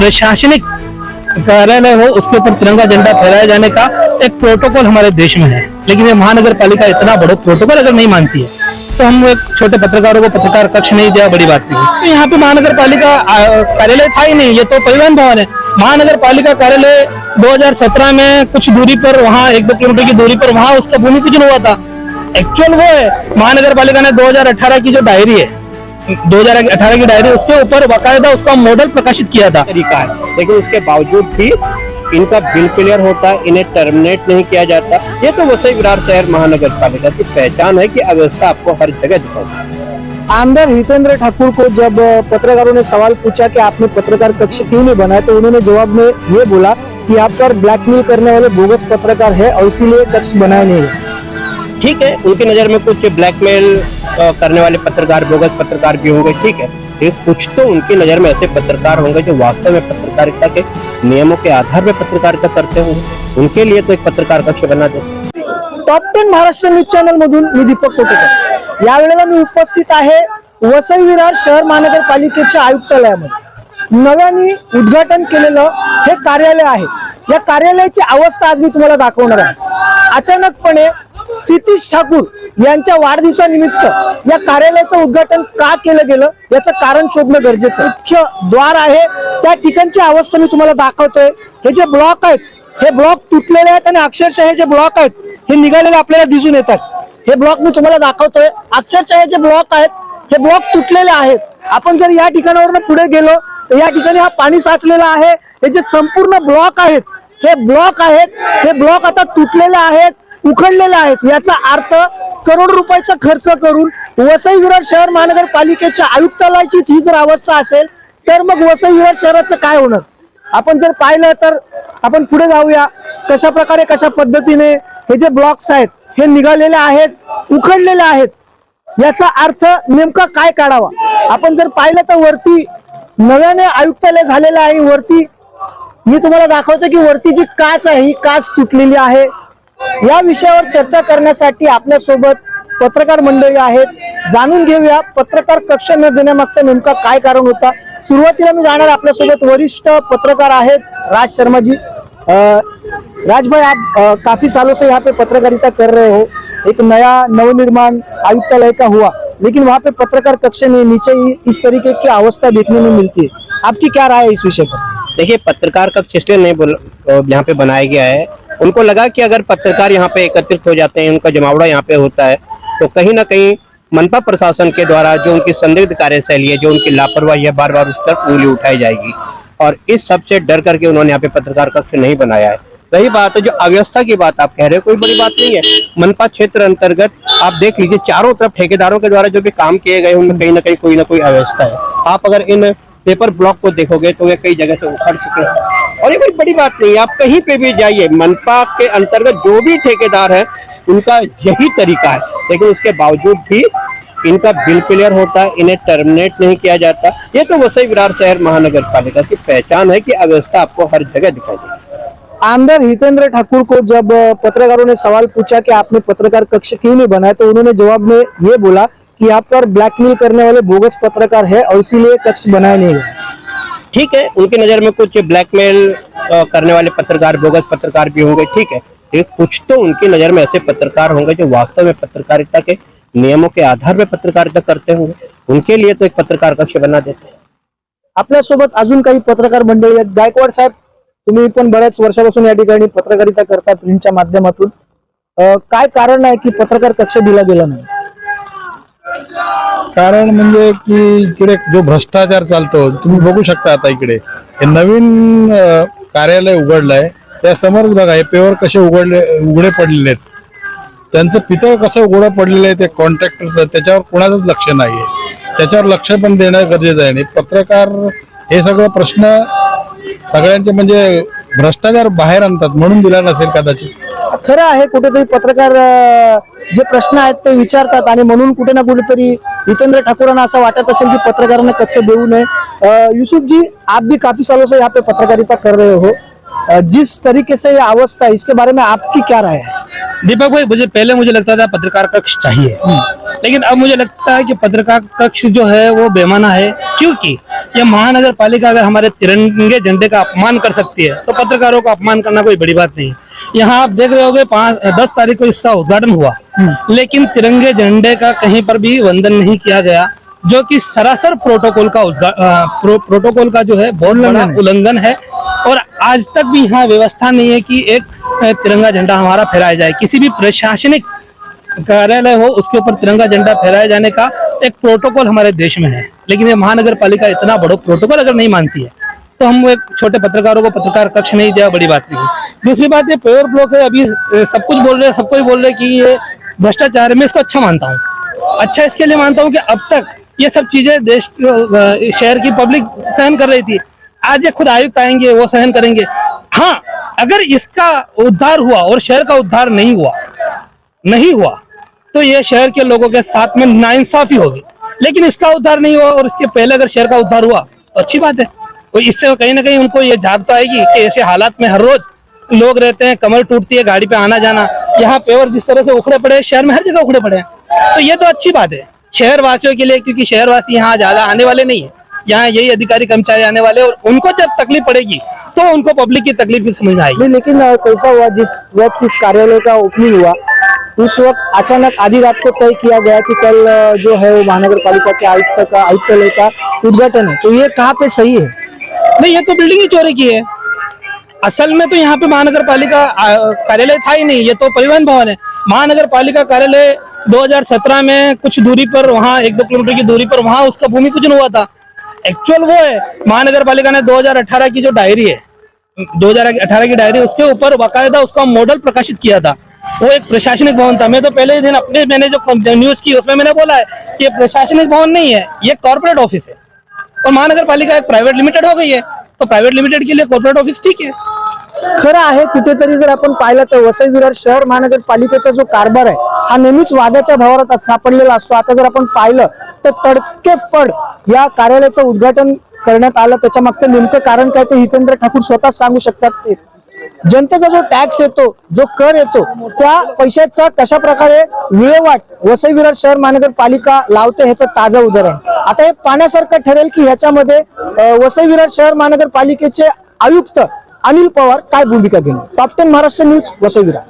प्रशासनिक कार्यालय हो, उसके ऊपर तिरंगा झंडा फहराए जाने का एक प्रोटोकॉल हमारे देश में है। लेकिन ये महानगर पालिका इतना बड़ा प्रोटोकॉल अगर नहीं मानती है तो हम एक छोटे पत्रकारों को पत्रकार कक्ष नहीं दिया, बड़ी बात नहीं तो यहाँ पे महानगर पालिका कार्यालय था ही नहीं, ये तो परिवहन भवन है। महानगर पालिका कार्यालय 2017 में कुछ दूरी पर वहाँ, एक दो किलोमीटर की दूरी पर वहाँ उसका भूमि पूजन हुआ था। एक्चुअल वो है महानगर पालिका ने 2018 की जो डायरी है 2018 की डायरी उसके ऊपर बाकायदा उसका मॉडल प्रकाशित किया था। तरीका है। लेकिन उसके बावजूद भी इनका बिल क्लियर होता है इन्हें टर्मिनेट नहीं किया जाता। ये तो वसई विरार शहर महानगर पालिका की पहचान है कि अव्यवस्था आपको हर जगह दिखाई आमदार हितेंद्र ठाकुर को जब पत्रकारों ने सवाल पूछा कि आपने पत्रकार कक्ष क्यों नहीं बनाया तो उन्होंने जवाब में ये बोला कि आप पर ब्लैकमेल करने वाले बोगस पत्रकार है और इसीलिए कक्ष बनाया नहीं है। ठीक है उनकी नज़र में कुछ ब्लैकमेल करने वाले पत्रकार बोगस पत्रकार भी होंगे ठीक है? लेकिन कुछ तो उनकी नजर में ऐसे पत्रकार होंगे जो वास्तव में पत्रकारिता के नियमों के आधार पर पत्रकारिता करते होंगे। उनके लिए तो एक पत्रकार कक्ष बना दे। Top ten Maharashtra news channel मधून मी दीपक कोटेकर. यावेळेला मी उपस्थित आहे वसई विरार शहर महानगरपालिकेच्या आयुक्तालयामध्ये. नव्याने उद्घाटन केलेलं हे कार्यालय आहे. या कार्यालयाची अवस्था आज मी तुम्हाला दाखवणार आहे. अचानकपणे सितीश ठाकूर यांच्या वाढदिवसानिमित्त या कार्यालयाचं उद्घाटन का केलं गेलं याचं कारण शोधणं गरजेचं मुख्य द्वार आहे त्या ठिकाणची अवस्था मी तुम्हाला दाखवतोय. हे जे ब्लॉक आहेत हे ब्लॉक तुटलेले आहेत आणि अक्षरशः हे जे ब्लॉक आहेत हे निघालेले आपल्याला दिसून येतात हे ब्लॉक मी तुम्हाला दाखवतोय. अक्षरशः हे जे ब्लॉक आहेत हे ब्लॉक तुटलेले आहेत. आपण जर या ठिकाणावरून पुढे गेलो तर या ठिकाणी हा पाणी साचलेला आहे. हे जे संपूर्ण ब्लॉक आहेत हे ब्लॉक आहेत हे ब्लॉक आता तुटलेले आहेत उखडलेले आहेत. याचा अर्थ करोड रुपयाचा खर्च करून वसई विरार शहर महानगरपालिकेच्या आयुक्तालयाचीच ही जर अवस्था असेल तर मग वसई विरार शहराचं काय होणार? आपण जर पाहिलं तर आपण पुढे जाऊया. कशा प्रकारे कशा पद्धतीने हे जे ब्लॉक्स आहेत हे निघालेले आहेत उखडलेले आहेत याचा अर्थ नेमका काय काढावा? आपण जर पाहिलं तर वरती नव्याने आयुक्तालय झालेलं आहे. वरती मी तुम्हाला दाखवतो की वरती जी काच आहे ही काच तुटलेली आहे. या विषयावर चर्चा करण्यासाठी आपल्यासोबत पत्रकार मंडळी आहेत. जाणून घेऊया पत्रकार कक्ष न देण्यामागचा नेमका काय कारण होता. सुरुवातीला मी जाणार आपल्यासोबत वरिष्ठ पत्रकार आहेत राज शर्मा जी राज भाई आप काफी सालों से यहाँ पे पत्रकारिता कर रहे हो. एक नया नवनिर्माण आयुक्तालय का हुआ. लेकिन वहाँ पे पत्रकार कक्ष में नीचे इस तरीके की अवस्था देखने में मिलती है. आपकी क्या राय है इस विषय पर? देखिए पत्रकार कक्ष इसलिए नहीं बोल यहाँ पे बनाया गया है उनको लगा कि अगर पत्रकार यहाँ पे एकत्रित हो जाते हैं, उनका जमावड़ा यहाँ पे होता है तो कहीं ना कहीं मनपा प्रशासन के द्वारा जो उनकी संदिग्ध कार्यशैली है, जो उनकी लापरवाही है बार बार उस पर उंगली उठाई जाएगी। और इस सबसे डर करके उन्होंने यहाँ पे पत्रकार कक्ष नहीं बनाया है। वही बात है, जो अव्यवस्था की बात आप कह रहे हो, कोई बड़ी बात नहीं है। मनपा क्षेत्र अंतर्गत आप देख लीजिए, चारों तरफ़ ठेकेदारों के द्वारा जो भी काम किए गए उनमें कहीं ना कहीं कोई ना कोई अव्यवस्था है। आप अगर इन पेपर ब्लॉक को देखोगे तो वे कई जगह से उखड़ चुके हैं। और ये कोई बड़ी बात नहीं है आप कहीं पे भी जाइए, मनपा के अंतर्गत जो भी ठेकेदार है, उनका यही तरीका है। लेकिन उसके बावजूद भी इनका बिल क्लियर होता है इन्हें टर्मिनेट नहीं किया जाता। ये तो वसई विरार शहर महानगर पालिका की पहचान है कि अव्यवस्था आपको हर जगह दिखाई देगी। आमदार हितेंद्र ठाकुर को जब पत्रकारों ने सवाल पूछा कि आपने पत्रकार कक्ष क्यों नहीं बनाया तो उन्होंने जवाब में ये बोला कि आप पर ब्लैकमेल करने वाले बोगस पत्रकार है और इसीलिए कक्ष बनाया नहीं गया ठीक है उनकी नजर में कुछ ब्लैकमेल करने वाले पत्रकार बोगस पत्रकार भी होंगे ठीक है। लेकिन कुछ तो उनकी नजर में ऐसे पत्रकार होंगे जो वास्तव में पत्रकारिता के नियमों के आधार पर पत्रकारिता करते होंगे। उनके लिए तो एक पत्रकार कक्ष बना देते हैं। आपल्यासोबत अजून काही पत्रकार मंडळी आहेत. गायकवाड साहेब तुम्ही पण बऱ्याच वर्षापासून या ठिकाणी पत्रकारिता करता प्रिंटच्या माध्यमातून. काय कारण आहे की पत्रकार कक्ष दिला गेला नाही? कारण म्हणजे की इकडे जो भ्रष्टाचार चालतो तुम्ही बघू शकता आता इकडे. हे नवीन कार्यालय उघडलंय. त्या समोरच बघा हे पेवर कसे उघडले उघडे पडलेले आहेत. त्यांचं पितळ कसं उघडं पडलेलं आहे ते कॉन्ट्रॅक्टरचं त्याच्यावर कोणाचंच लक्ष नाहीये. त्याच्यावर लक्ष पण देणं गरजेचं आहे. आणि पत्रकार हे सगळं प्रश्न सगळ्यांचे म्हणजे भ्रष्टाचार बाहेर आणतात म्हणून दिला नसेल कदाचित. खरं आहे कुठेतरी पत्रकार जे प्रश्न आहेत ते विचारतात आणि म्हणून कुठे ना कुठेतरी हितेंद्र ठाकुरांना असं वाटत असेल की पत्रकारांना कक्ष देऊ नये. यूसुफ जी आप भी काफी सालों से यहाँ पे पत्रकारिता कर रहे हो. जिस तरीके से ये अवस्था है इसके बारे में आपकी क्या राय है? दीपक भाई मुझे पहले मुझे लगता था पत्रकार कक्ष चाहिए। लेकिन अब मुझे लगता है कि पत्रकार कक्ष जो है वो बेमाना है। क्योंकि ये महानगर पालिका अगर हमारे तिरंगे झंडे का अपमान कर सकती है तो पत्रकारों का अपमान करना कोई बड़ी बात नहीं। यहाँ आप देख रहे हो पाँच दस तारीख को इसका उद्घाटन हुआ। लेकिन तिरंगे झंडे का कहीं पर भी वंदन नहीं किया गया जो कि सरासर प्रोटोकॉल का प्रो, प्रोटोकॉल का जो है बहुत बड़ा उल्लंघन है। और आज तक भी यहाँ व्यवस्था नहीं है कि एक तिरंगा झंडा हमारा फहराया जाए। किसी भी प्रशासनिक कार्यालय हो, उसके ऊपर तिरंगा झंडा फहराए जाने का एक प्रोटोकॉल हमारे देश में है। लेकिन ये महानगर पालिका इतना बड़ा प्रोटोकॉल अगर नहीं मानती है तो हम एक छोटे पत्रकारों को पत्रकार कक्ष नहीं दिया बड़ी बात नहीं दूसरी बात, ये पेवर ब्लॉक है, अभी सब कुछ बोल रहे हैं सबको ही बोल रहे कि ये भ्रष्टाचार है, मैं इसको अच्छा मानता हूँ। अच्छा इसके लिए मानता हूँ कि अब तक ये सब चीज़ें देश शहर की पब्लिक सहन कर रही थी। आज ये खुद आयुक्त आएँगे, वो सहन करेंगे। हाँ अगर इसका उद्धार हुआ और शहर का उद्धार नहीं हुआ नहीं हुआ तो ये शहर के लोगों के साथ में नाइंसाफी होगी। लेकिन इसका उद्धार नहीं हुआ और इसके पहले अगर शहर का उद्धार हुआ तो अच्छी बात है। और इससे कहीं ना कहीं उनको ये जाग तो आएगी कि ऐसे हालात में हर रोज लोग रहते हैं, कमर टूटती है, गाड़ी पे आना जाना। यहाँ पे और जिस तरह से उखड़े पड़े शहर में हर जगह उखड़े पड़े हैं। तो ये तो अच्छी बात है शहर वासियों के लिए, क्योंकि शहरवासी यहाँ ज़्यादा आने वाले नहीं है। यहाँ यही अधिकारी, कर्मचारी आने वाले और उनको जब तकलीफ़ पड़ेगी तो उनको पब्लिक की तकलीफ़ भी समझ आएगी। लेकिन कैसा हुआ, जिस वक्त इस कार्यालय का ओपनिंग हुआ उस वक्त अचानक आधी रात को तय किया गया कि कल जो है वो महानगर पालिका के आयुक्त का, आयुक्तालय का उद्घाटन है। तो ये कहाँ पे सही है? नहीं, ये तो बिल्डिंग ही चोरी की है। असल में तो यहाँ पे महानगर पालिका कार्यालय था ही नहीं, ये तो परिवहन भवन है। महानगर पालिका कार्यालय 2017 में कुछ दूरी पर वहाँ, एक दो किलोमीटर की दूरी पर वहाँ उसका भूमि पूजन हुआ था। एक्चुअल वो है महानगर पालिका ने 2018 की जो डायरी है 2018 की डायरी उसके ऊपर बाकायदा उसका मॉडल प्रकाशित किया था। वो एक प्रशासनिक भवन था। मैं तो पहले दिन अपने मैंने जो न्यूज की उसमें मैंने बोला है कि ये प्रशासनिक भवन नहीं है ये कॉर्पोरेट ऑफिस है। और महानगर पालिका एक प्राइवेट लिमिटेड हो गई है। तो प्राइवेट लिमिटेड के लिए कॉर्पोरेट ऑफिस ठीक है। खरं आहे कुठेतरी जर आपण पाहिलं तर वसई विरार शहर महानगरपालिकेचा जो कारभार आहे हा नेहमीच वादाच्या भावात सापडलेला असतो. आता जर आपण पाहिलं तर तडकेफड या कार्यालयाचं उद्घाटन करण्यात आलं. त्याच्या मागचं नेमकं कारण काय ते हितेंद्र ठाकूर स्वतः सांगू शकतात ते. जनतेचा जो टॅक्स येतो जो कर येतो त्या पैशाचा कशा प्रकारे विल्हेवाट वसई विरार शहर महानगरपालिका लावते ह्याचं ताजं उदाहरण. आता हे पाहण्यासारखं ठरेल की ह्याच्यामध्ये वसई विरार शहर महानगरपालिकेचे आयुक्त अनिल पवार काय भूमिका घेणार? Top ten Maharashtra news Vasai Virar.